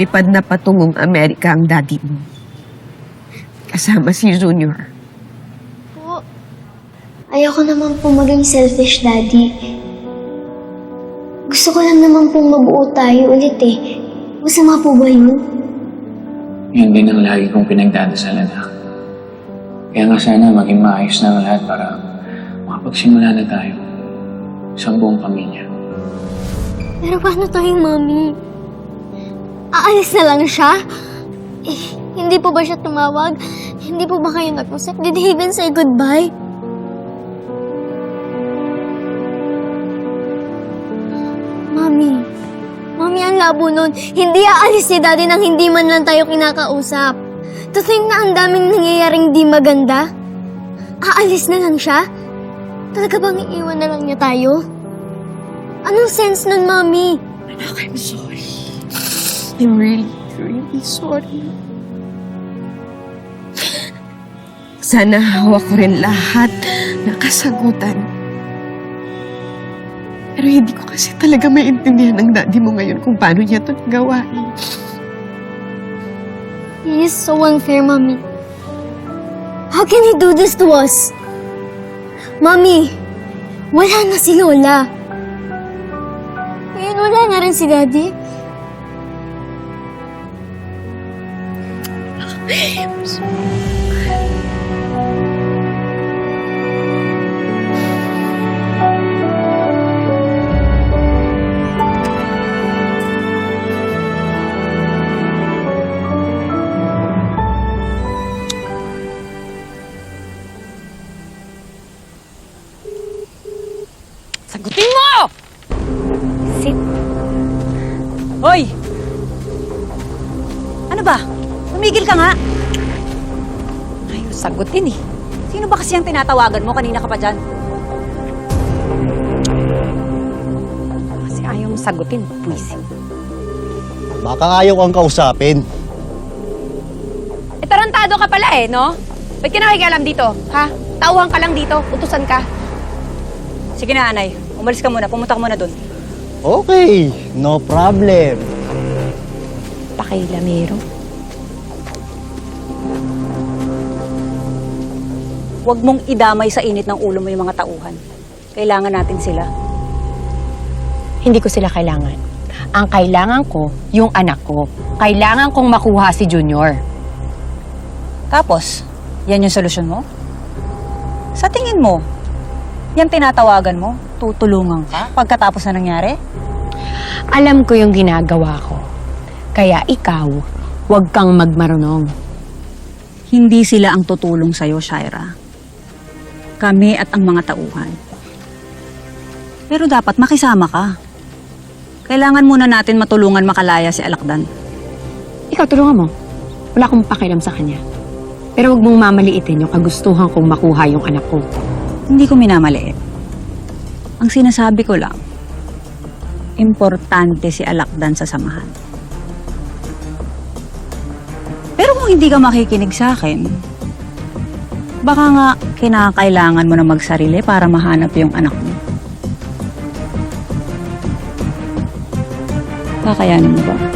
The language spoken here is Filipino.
Lipad na patungong Amerika ang daddy mo. Kasama si Junior. Po, ayoko naman po maging selfish, Daddy. Gusto ko lang naman pong mabuo tayo ulit eh. Masama po ba yun? Yun din ang lagi kong pinagdadasalan ha. Kaya nga sana maging maayos na ang lahat para makapagsimula na tayo sa buong pamilya. Pero paano tayo, Mami? Aalis na lang siya? Eh, hindi po ba siya tumawag? Hindi po ba kayo nag-usap? Did he even say goodbye? Mami, Mami, ang labo nun. Hindi aalis si Daddy nang hindi man lang tayo kinakausap. To think na ang daming nangyayaring di maganda. Aalis na lang siya? Talaga bang iiwan na lang niya tayo? Anong sense nun, Mami? Anak, I'm sorry. I'm really, really sorry. Sana hawak ko rin lahat ng kasagutan. Pero hindi ko kasi talaga maintindihan ng daddy mo ngayon kung paano niya ito nagawa. He is so unfair, Mommy. How can he do this to us? Mommy, wala na si Lola. Ngayon wala na rin si Daddy. Sagutin mo! Sit. Hoy! Ano ba? Tumigil ka nga. Ayaw sagutin eh. Sino ba kasi ang tinatawagan mo? Kanina ka pa dyan. Kasi ayaw mo sagutin, puwisin. Baka ayaw kang kausapin. Eh, tarantado ka pala eh, no? Ba't ka nakikialam dito, ha? Tauhan ka lang dito, utusan ka. Sige na, Anay. Umalis ka muna, pumunta ka muna dun. Okay, no problem. Pakilamero. Huwag mong idamay sa init ng ulo mo yung mga tauhan. Kailangan natin sila. Hindi ko sila kailangan. Ang kailangan ko, yung anak ko. Kailangan kong makuha si Junior. Tapos, yan yung solusyon mo? Sa tingin mo, yan tinatawagan mo? Tutulungan ka pagkatapos na nangyari? Alam ko yung ginagawa ko. Kaya ikaw, huwag kang magmarunong. Hindi sila ang tutulong sa'yo, Shaira. Kami at ang mga tauhan. Pero dapat makisama ka. Kailangan muna natin matulungan makalaya si Alakdan. Ikaw, tulungan mo. Wala akong pakialam sa kanya. Pero huwag mong mamaliitin yung kagustuhan kong makuha yung anak ko. Hindi ko minamaliit. Ang sinasabi ko lang, importante si Alakdan sa samahan. Pero kung hindi ka makikinig sa akin, baka nga kinakailangan mo na magsarili para mahanap yung anak mo. Kakayanin mo ba?